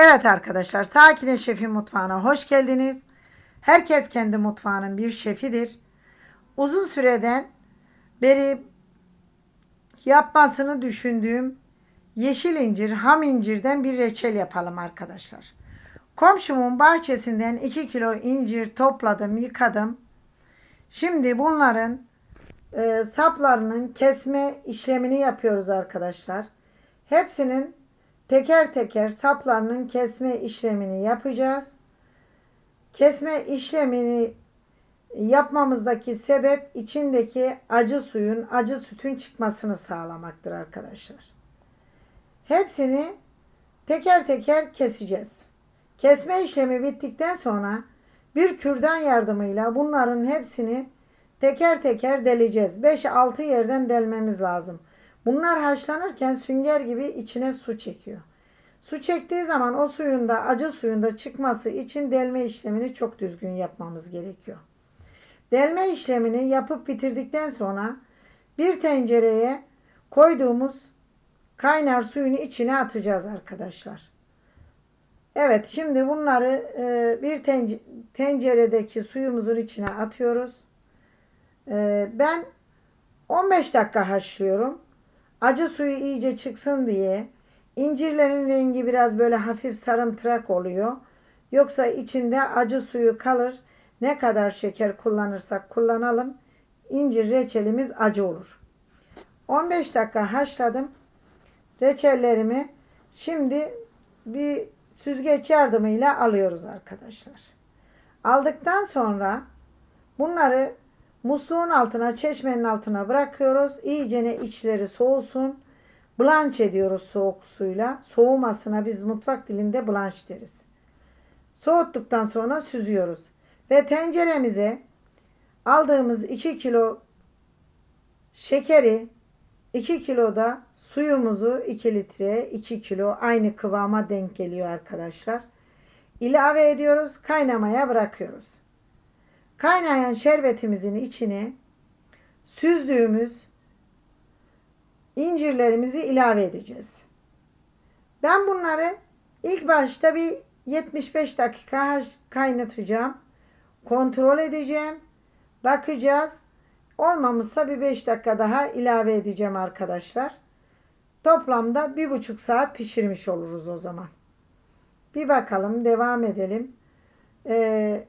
Evet arkadaşlar, Sakine Şef'in mutfağına hoş geldiniz. Herkes kendi mutfağının bir şefidir. Uzun süreden beri yapmasını düşündüğüm yeşil incir, ham incirden bir reçel yapalım arkadaşlar. Komşumun bahçesinden 2 kilo incir topladım, yıkadım. Şimdi bunların e, saplarının kesme işlemini yapıyoruz arkadaşlar. Hepsinin teker teker saplarının kesme işlemini yapacağız. Kesme işlemini yapmamızdaki sebep içindeki acı suyun, acı sütün çıkmasını sağlamaktır arkadaşlar. Hepsini teker teker keseceğiz. Kesme işlemi bittikten sonra bir kürdan yardımıyla bunların hepsini teker teker deleceğiz. 5-6 yerden delmemiz lazım. Bunlar haşlanırken sünger gibi içine su çekiyor. Su çektiği zaman o suyun da acı suyun da çıkması için delme işlemini çok düzgün yapmamız gerekiyor. Delme işlemini yapıp bitirdikten sonra bir tencereye koyduğumuz kaynar suyun içine atacağız arkadaşlar. Evet şimdi bunları e, bir tence- tenceredeki suyumuzun içine atıyoruz. E, ben 15 dakika haşlıyorum. Acı suyu iyice çıksın diye. İncirlerin rengi biraz böyle hafif sarımtırak oluyor. Yoksa içinde acı suyu kalır. Ne kadar şeker kullanırsak kullanalım. İncir reçelimiz acı olur. 15 dakika haşladım. Reçellerimi şimdi bir süzgeç yardımıyla alıyoruz arkadaşlar. Aldıktan sonra bunları musluğun altına, çeşmenin altına bırakıyoruz. İyicene içleri soğusun. Blanç ediyoruz soğuk suyla. Soğumasına biz mutfak dilinde blanş deriz. Soğuttuktan sonra süzüyoruz. Ve tenceremize aldığımız 2 kilo şekeri 2 kilo da suyumuzu 2 litre 2 kilo aynı kıvama denk geliyor arkadaşlar. İlave ediyoruz. Kaynamaya bırakıyoruz. Kaynayan şerbetimizin içine süzdüğümüz incirlerimizi ilave edeceğiz. Ben bunları ilk başta bir 75 dakika kaynatacağım. Kontrol edeceğim. Bakacağız. Olmamışsa bir 5 dakika daha ilave edeceğim arkadaşlar. Toplamda bir buçuk saat pişirmiş oluruz o zaman. Bir bakalım devam edelim. Ee,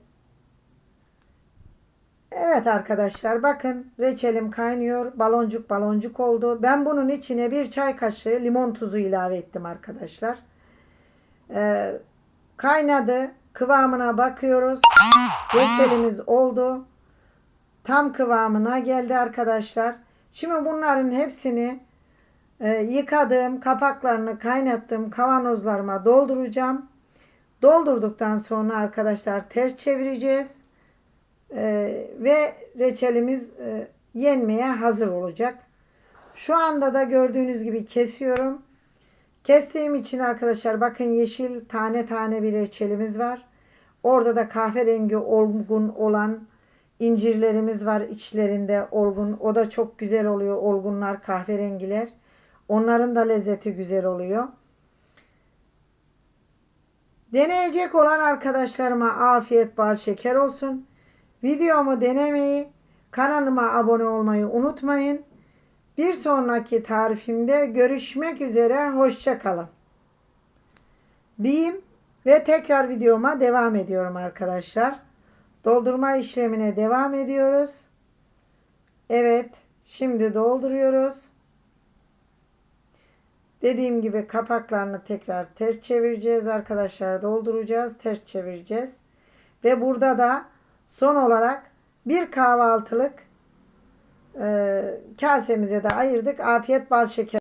evet arkadaşlar bakın reçelim kaynıyor. Baloncuk baloncuk oldu. Ben bunun içine bir çay kaşığı limon tuzu ilave ettim arkadaşlar. Ee, kaynadı. Kıvamına bakıyoruz. Reçelimiz oldu. Tam kıvamına geldi arkadaşlar. Şimdi bunların hepsini e, yıkadığım kapaklarını kaynattığım kavanozlarıma dolduracağım. Doldurduktan sonra arkadaşlar ters çevireceğiz. E, ve reçelimiz e, yenmeye hazır olacak. Şu anda da gördüğünüz gibi kesiyorum. Kestiğim için arkadaşlar bakın yeşil tane tane bir reçelimiz var. Orada da kahverengi olgun olan incirlerimiz var içlerinde olgun. O da çok güzel oluyor olgunlar kahverengiler. Onların da lezzeti güzel oluyor. Deneyecek olan arkadaşlarıma afiyet bal şeker olsun. Videomu denemeyi, kanalıma abone olmayı unutmayın. Bir sonraki tarifimde görüşmek üzere. Hoşçakalın. Diyeyim ve tekrar videoma devam ediyorum arkadaşlar. Doldurma işlemine devam ediyoruz. Evet, şimdi dolduruyoruz. Dediğim gibi kapaklarını tekrar ters çevireceğiz arkadaşlar. Dolduracağız, ters çevireceğiz. Ve burada da son olarak bir kahvaltılık e, kasemize de ayırdık. Afiyet bal şeker.